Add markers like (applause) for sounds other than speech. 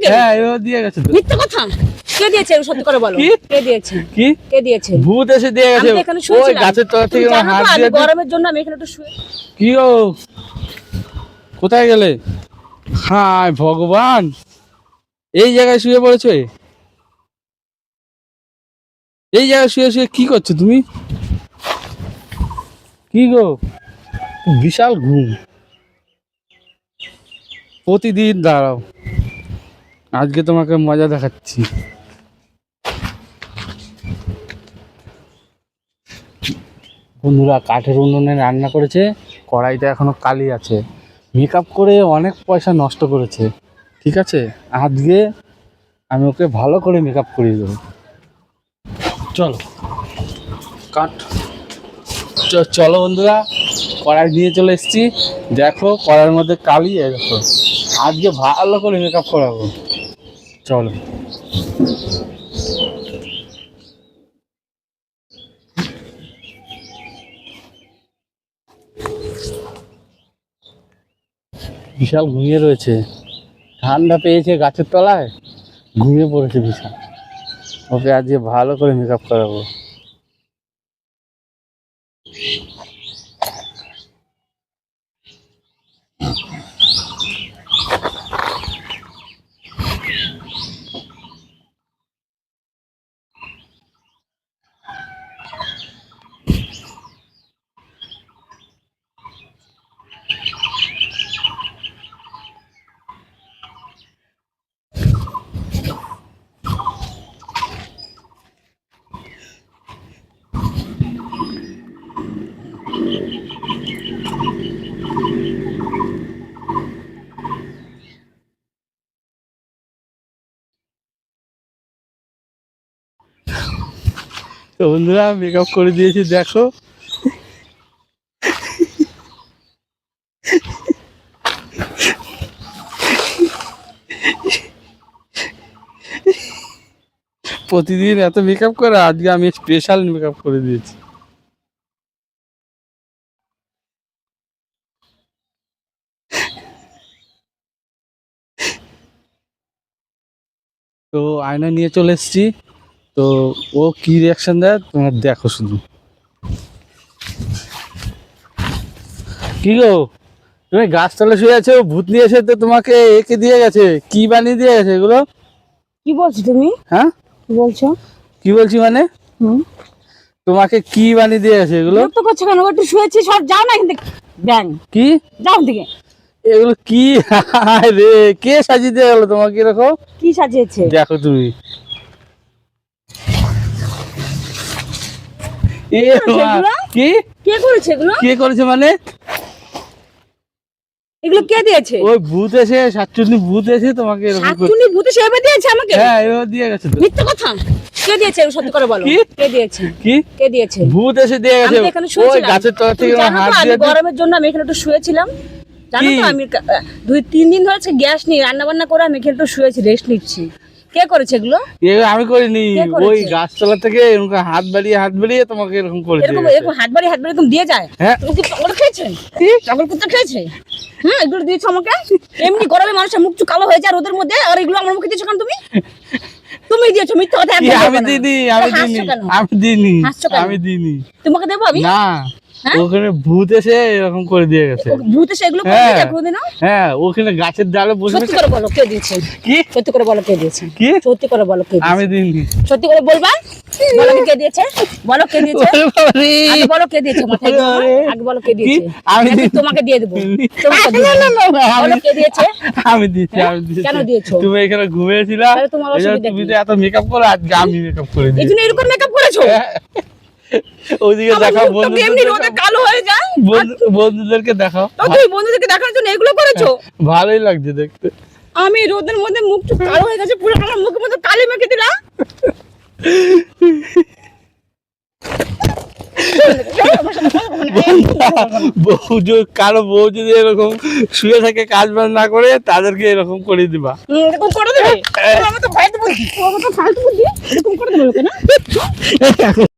হ্যাঁ এবার দিয়ে গেছে তো। কথা? কে দিয়েছে সত্যি করে বলো? কে? দিয়েছে? কি? কে দিয়েছে? ভূত এসে দিয়ে গেছে। তো এখানে ওই গাছের তলা থেকে তুমি আমার জানো হাত দিয়ে গরমের জন্য আমি এখানে একটু শুয়ে কি গো? কোথায় গেলে? হায় ভগবান! এই জায়গায় শুয়ে পড়েছো? এই জায়গায় শুয়ে শুয়ে কি করছ তুমি? কি গো? বিশাল ঘুম। প্রতিদিন দাঁড়াও। আজকে তোমাকে মজা দেখাচ্ছি। বন্ধুরা কাঠের উনুনে রান্না করেছে কড়াইতে এখনও কালি আছে। মেকআপ করে অনেক পয়সা নষ্ট করেছে, ঠিক আছে? আজকে আমি ওকে ভালো করে মেকআপ করিয়ে দেবো। চলো, কাঠ। চলো বন্ধুরা, কড়াই নিয়ে চলে এসেছি। দেখো, কড়াইয়ের মধ্যে কালি দেখো। আজকে ভালো করে মেকআপ করাবো। চলো বিশাল ঘুমিয়ে রয়েছে। ঠান্ডা পেয়েছে গাছের তলায়। ঘুমিয়ে পড়েছে বিশাল। ওকে আজকে ভালো করে মেকআপ করাবো। তো বন্ধুরা মেকআপ করে দিয়েছি, দেখো। প্রতিদিন এত মেকআপ করে, আজকে আমি স্পেশাল মেকআপ করে দিয়েছি। তো আয়না নিয়ে চলে এসেছি। তো ও কি রিয়াকশন দেয়? তোমরা দেখো শুধু। কি গো? তুমি গাছ গাছতলা শুয়ে আছো ভূত নিয়ে এসে তো তোমাকে একে দিয়ে গেছে। কি বানিয়ে দিয়ে গেছে এগুলো? কি বলছো তুমি? হ্যাঁ? কি বলছো? কি বলছি মানে? তোমাকে কি বানিয়ে দিয়ে গেছে এগুলো? তো করছ কেন? একটু শুয়েছি সব যাও না থেকে। ব্যাং। কি? যাও থেকে। এগুলো কি? (laughs) রে কে সাজিয়ে দিয়ে গেলো তোমাকে এরকম? কি সাজিয়েছে? দেখো তুমি। কি কে করেছে এগুলো? কে? করেছে মানে? এগুলো কে দিয়েছে? ওই ভূত এসে সাতচুন্নি ভূত এসে তোমাকে এরকম করে- দিয়েছে আমাকে? হ্যাঁ এবার দিয়ে গেছে তো। কথা? কে দিয়েছে? সত্যি করে বলো। কে? দিয়েছে? কি? কে দিয়েছে? ভূত এসে দিয়ে গেছে। এখানে ওই শুয়েছিলাম গাছের তলা থেকে তুমি আমার জানো হাত দিয়ে গরমের জন্য আমি এখানে একটু শুয়েছিলাম। জানো তো আমি দুই তিন দিন ধরে গ্যাস নিয়ে রান্না বান্না করে আমি এখানে একটু শুয়েছি রেস্ট নিচ্ছি। কে করেছে এগুলো? আমি করিনি। ওই গাছতলা থেকে এরকম হাত বাড়িয়ে হাত বাড়িয়ে তোমাকে এরকম করে এরকম এরকম হাত বাড়ি হাত বাড়ি এরকম দিয়ে যায়? হ্যাঁ। তুমি কি চকলেট খেয়েছে? কুত্তা খেয়েছে? হ্যাঁ এগুলো দিয়েছ আমাকে? এমনি গরমে মানুষের মুখ কালো হয়ে যায় রোদের মধ্যে আর এগুলো আমার মুখে দিয়েছ কেন তুমি? তুমি দিয়েছ মিথ্যা কথা আমি দিইনি আমি দিইনি আমি দিইনি আমি দিইনি। তোমাকে দেবো আমি? না? ওখানে ভূত এসে এরকম করে দিয়ে গেছে। ভূতে সেগুলো হ্যাঁ। করতে কোনোদিনও? হ্যাঁ ওখানে গাছের ডালে বসে সত্যি করে বলো কে দিয়েছে? কি? সত্যি করে বলো কে দিয়েছে? কি? সত্যি করে বলো কে আমি দিইনি। সত্যি করে বলবা? বলো কে দিয়েছে? বলো কে দিয়েছে? আগে বলো কে দিয়েছে মাথায়। আগে বলো কে দিয়েছে। আমি তোমাকে দিয়ে দেবো। তোমাকে দিয়ে না, না, না, বলো কে দিয়েছে? আমি হ্যাঁ? আমি দিচ্ছি কেন দিয়েছ? তুমি এখানে ঘুমিয়েছিল। তুমি তো এত মেকআপ করো আজকে আমি মেকআপ করে এই দিই জন্য এরকম মেকআপ করেছ? ওইদিকে দেখাও মুখটা এমনি রোদে বন্ধুদের কালো হয়ে যায়। বন্ধুদেরকে দেখাও। তো তুমি বন্ধুদেরকে দেখার জন্য এগুলো করেছ? ভালোই লাগছে দেখতে। আমি রোদের মধ্যে মুখ চুখ কালো হয়ে গেছে পুরো আমার মুখের মধ্যে কালি মেখে বউ কারও বউ যদি এরকম শুয়ে থাকে কাজ বাজ না করে তাদেরকে এরকম করে দিবা। করে দেবে? (laughs)